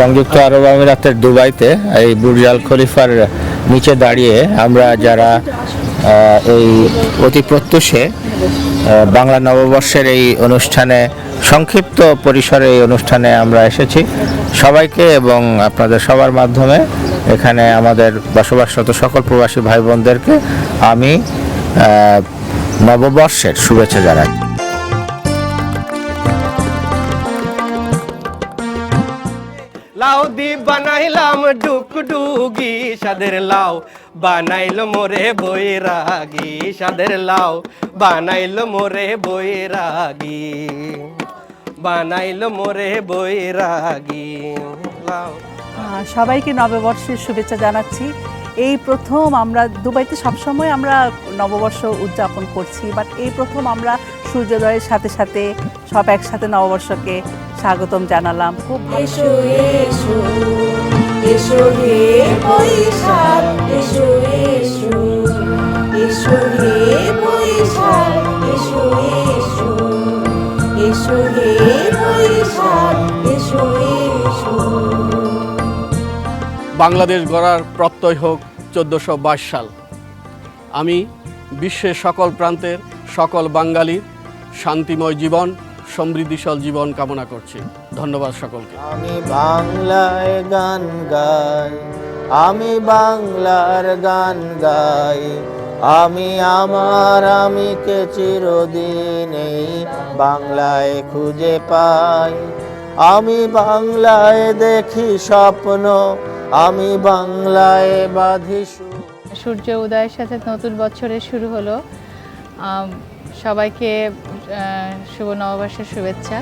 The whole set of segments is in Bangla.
সংযুক্ত আরব আমিরাতের দুবাইতে এই বুর্জাল খলিফার নিচে দাঁড়িয়ে আমরা যারা এই অতি প্রত্যুষে বাংলা নববর্ষের এই অনুষ্ঠানে, সংক্ষিপ্ত পরিসরে এই অনুষ্ঠানে আমরা এসেছি। সবাইকে এবং আপনাদের সবার মাধ্যমে এখানে আমাদের বসবাসরত সকল প্রবাসী ভাই বোনদেরকে আমি নববর্ষের শুভেচ্ছা জানাই। লাউ দি বানাইলাম ডুকডুগি সাদের লাউ। বানাইলো মোরে বৈরাগী সাদের লাউ। বানাইলো মোরে বৈরাগী। বানাইলো মোরে বৈরাগী লাউ। সবাইকে নববর্ষের শুভেচ্ছা জানাচ্ছি। এই প্রথম আমরা দুবাইতে সবসময় আমরা নববর্ষ উদযাপন করছি, বাট এই প্রথম আমরা সূর্যোদয়ের সাথে সাথে সব একসাথে নববর্ষকে স্বাগতম জানালাম। খুব এসো এসো এসো হে বৈশাখ এসো এসো এসো হে বৈশাখ এসো এসো এসো হে বৈশাখ এসো এসো। বাংলাদেশ গড়ার প্রত্যয় হোক চোদ্দোশো বাইশ সাল। আমি বিশ্বের সকল প্রান্তের সকল বাঙালির শান্তিময় জীবন সমৃদ্ধিশাল জীবন কামনা করছি। ধন্যবাদ সকলকে। আমি বাংলায় গান গাই আমি বাংলার গান গাই আমি আমার আমিকে চিরদিন এই বাংলায় খুঁজে পাই। আমি বাংলায় দেখি স্বপ্ন আমি বাংলায় বাঁধি সূর্য উদয়ের সাথে নতুন বছরের শুরু হলো। আম, সবাইকে শুভ নববর্ষের শুভেচ্ছা।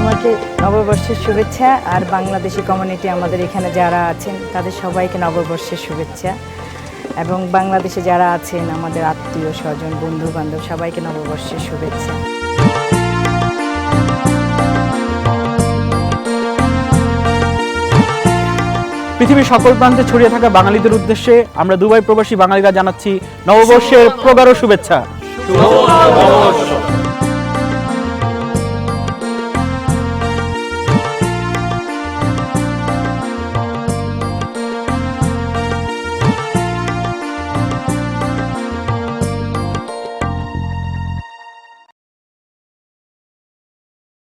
আমাকে নববর্ষের শুভেচ্ছা আর বাংলাদেশি কমিউনিটি আমাদের এখানে যারা আছেন, তাদের সবাইকে নববর্ষের শুভেচ্ছা। এবং বাংলাদেশে যারা আছেন, আমাদের আত্মীয় স্বজন বন্ধু বান্ধব সবাইকে নববর্ষের শুভেচ্ছা। পৃথিবীর সকল প্রান্তে ছড়িয়ে থাকা বাঙালিদের উদ্দেশ্যে আমরা দুবাই প্রবাসী বাঙালিরা জানাচ্ছি নববর্ষের প্রগাঢ় শুভেচ্ছা। নববর্ষ।